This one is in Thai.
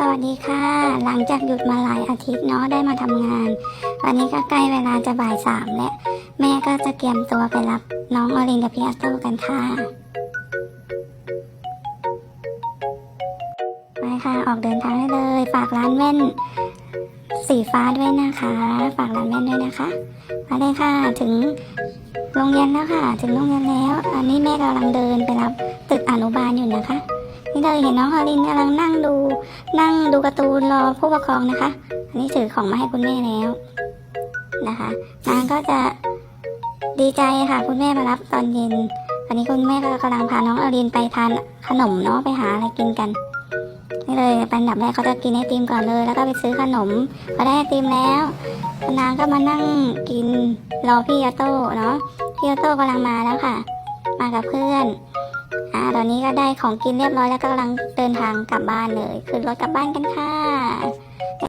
สวัสดีค่ะ หลังจากหยุดมาหลายอาทิตย์เนาะได้มาทำงาน วันนี้ก็ใกล้เวลาจะบ่ายสามแล้ว แม่ก็จะเตรียมตัวไปรับน้องออรินกับพี่อัสโตกันค่ะไปค่ะออกเดินทางได้เลย ฝากร้านแว่น สีฟ้าด้วยนะคะ ฝากร้านแว่นด้วยนะคะมาเลยค่ะถึงโรงเรียนแล้วค่ะ ถึงโรงเรียนแล้ว อันนี้แม่กำลังเดินไปรับตึกอนุบาลอยู่นะคะ นี่เลยเห็นน้องออรินกำลังนั่งดู นั่งดูการ์ตูนรอผู้ปกครองนะคะ อันนี้ถือของมาให้คุณแม่แล้วนะคะนางก็จะดีใจค่ะ คุณแม่มารับตอนเย็นวันนี้คุณแม่ก็กำลังพาน้องอรินไปทานขนมเนาะไปหาอะไรกินกันนี่เลยเป็นดับแรกเขาจะกินไอติมก่อนเลย แล้วก็ไปซื้อขนมพอได้ไอติมแล้วนางก็มานั่งกินรอพี่ออโต้เนาะพี่ออโต้กำลังมาแล้วค่ะ มากับเพื่อน ตอนนี้ก็ได้ของกินเรียบร้อยแล้วก็กำลังเดินทางกลับบ้านเลยขึ้นรถกลับบ้านกันค่ะ